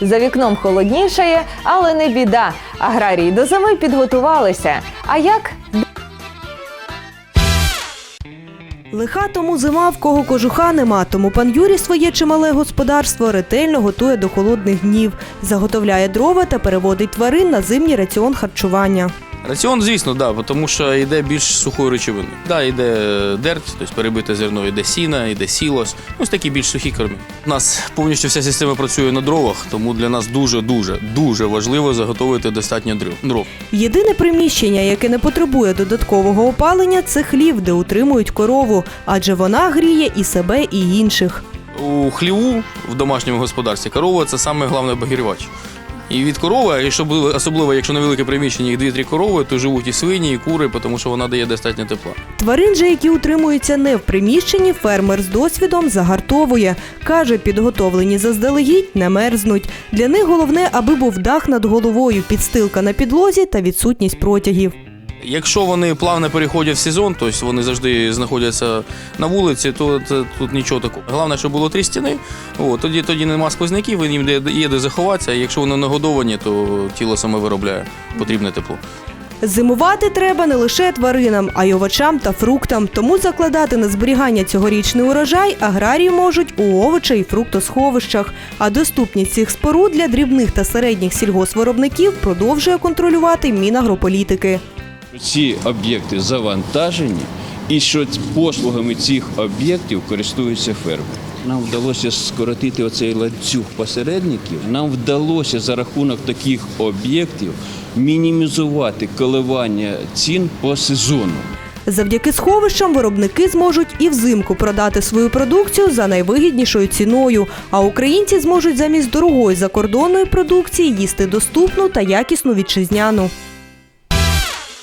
За вікном холоднішає, але не біда. Аграрії до зими підготувалися. А як? Лиха тому зима, в кого кожуха нема, тому пан Юрій своє чимале господарство ретельно готує до холодних днів, заготовляє дрова та переводить тварин на зимній раціон харчування. Раціон, звісно, да, тому що йде більш сухої речовини. Да, йде дерть, тобто перебите зерно, йде сіна, йде сілос. Ось такі більш сухі корми. У нас повністю вся система працює на дровах, тому для нас дуже, дуже, дуже важливо заготовити достатньо дров. дров. Єдине приміщення, яке не потребує додаткового опалення, це хлів, де утримують корову, адже вона гріє і себе, і інших. У хліву в домашньому господарстві корова це саме головний обігрівач. І від корови, і щоб особливо якщо невелике приміщення, їх 2-3 корови, то живуть і свині, і кури, тому що вона дає достатньо тепла. Тварин же, які утримуються не в приміщенні, фермер з досвідом загартовує. Каже, підготовлені заздалегідь не мерзнуть. Для них головне, аби був дах над головою, підстилка на підлозі та відсутність протягів. Якщо вони плавно переходять в сезон, тобто вони завжди знаходяться на вулиці, то тут нічого такого. Головне, щоб було три стіни, от, тоді, тоді нема сквозняків, їм де- є де заховатися. Якщо вони нагодовані, то тіло саме виробляє потрібне тепло. Зимувати треба не лише тваринам, а й овочам та фруктам. Тому закладати на зберігання цьогорічний урожай аграрії можуть у овоча і фруктосховищах. А доступність цих споруд для дрібних та середніх сільгоспвиробників продовжує контролювати Мінагрополітики. Ці об'єкти завантажені і що послугами цих об'єктів користуються фермери. Нам вдалося скоротити оцей ланцюг посередників. Нам вдалося за рахунок таких об'єктів мінімізувати коливання цін по сезону. Завдяки сховищам виробники зможуть і взимку продати свою продукцію за найвигіднішою ціною. А українці зможуть замість дорогої закордонної продукції їсти доступну та якісну вітчизняну.